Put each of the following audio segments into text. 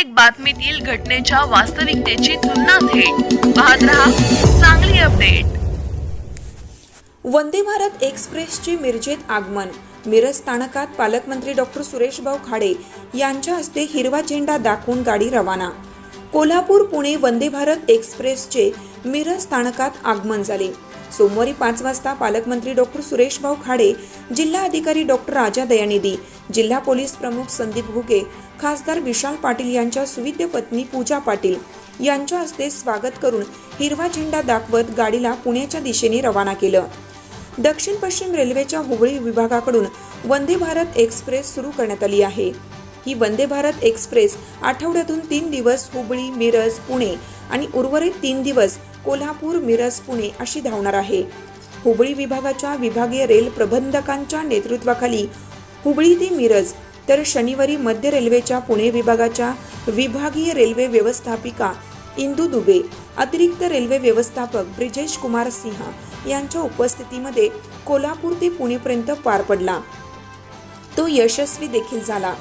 प्रत्येक बातमीतील घटनेच्या वास्तविकतेची तुलना थेट. पाहत रहा चांगली अपडेट. वंदे भारत एक्सप्रेसचे मिरजेत आगमन. मिरज स्थानकात पालकमंत्री डॉक्टर सुरेशभाऊ खाडे यांच्या हस्ते हिरवा झेंडा दाखवून गाडी रवाना. कोल्हापूर पुणे वंदे भारत एक्सप्रेसचे मिरज स्थानकात आगमन झाले. सोमवारी पाच वाजता पालकमंत्री डॉक्टर सुरेशभाऊ खाडे जिल्हा अधिकारी डॉक्टर राजा दयानिधी जिल्हा पोलीस प्रमुख संदीप घुगे खासदार विशाल पाटील यांच्या सुविद्य पत्नी पूजा पाटील यांच्या हस्ते स्वागत करून हिरवा झेंडा दाखवत गाडीला पुण्याच्या दिशेने रवाना केलं. दक्षिण पश्चिम रेल्वेच्या हुबळी विभागाकडून वंदे भारत एक्सप्रेस सुरू करण्यात आली आहे. ही वंदे भारत एक्सप्रेस आठवड्यातून तीन दिवस हुबळी मिरज पुणे आणि उर्वरित तीन दिवस कोल्हापूर मिरज पुणे अशी धावणार आहे. हुबळी विभागाच्या विभागीय रेल प्रबंधकांच्या नेतृत्वाखाली हुबळी ते मिरज तर शनिवारी मध्य रेल्वेच्या पुणे विभागाच्या विभागीय रेल्वे व्यवस्थापिका इंदू दुबे अतिरिक्त रेल्वे व्यवस्थापक ब्रिजेश कुमार सिंह यांच्या उपस्थितीमध्ये कोल्हापूर ते पुणेपर्यंत पार पडला. तो यशस्वी देखील झाला.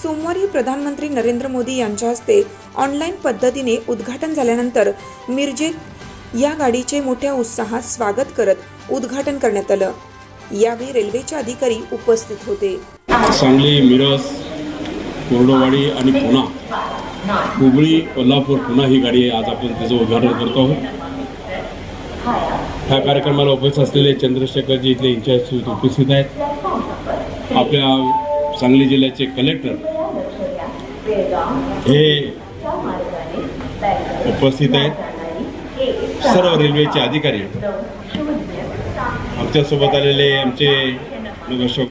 सोमवारी प्रधानमंत्री नरेंद्र मोदी यांच्या हस्ते ऑनलाईन पद्धतीने उद्घाटन झाल्यानंतर मिरजेत या गाडीचे मोठ्या उत्साहात स्वागत करत उद्घाटन करण्यात आलं. यावेळी रेल्वेचे अधिकारी उपस्थित होते. सांगली मिरज कोरडोवाडी आणि पुणा हुबळी कोल्हापूर पुणा ही गाडी आहे आज आपण त्याचं उद्घाटन करतो आहोत. ह्या कार्यक्रमाला उपस्थित असलेले चंद्रशेखरजी इथले इन्चार्ज उपस्थित आहेत. आपल्या सांगली जिल्ह्याचे कलेक्टर हे उपस्थित आहेत. सर्व रेल्वेचे अधिकारी आमच्यासोबत आलेले आमचे अशोक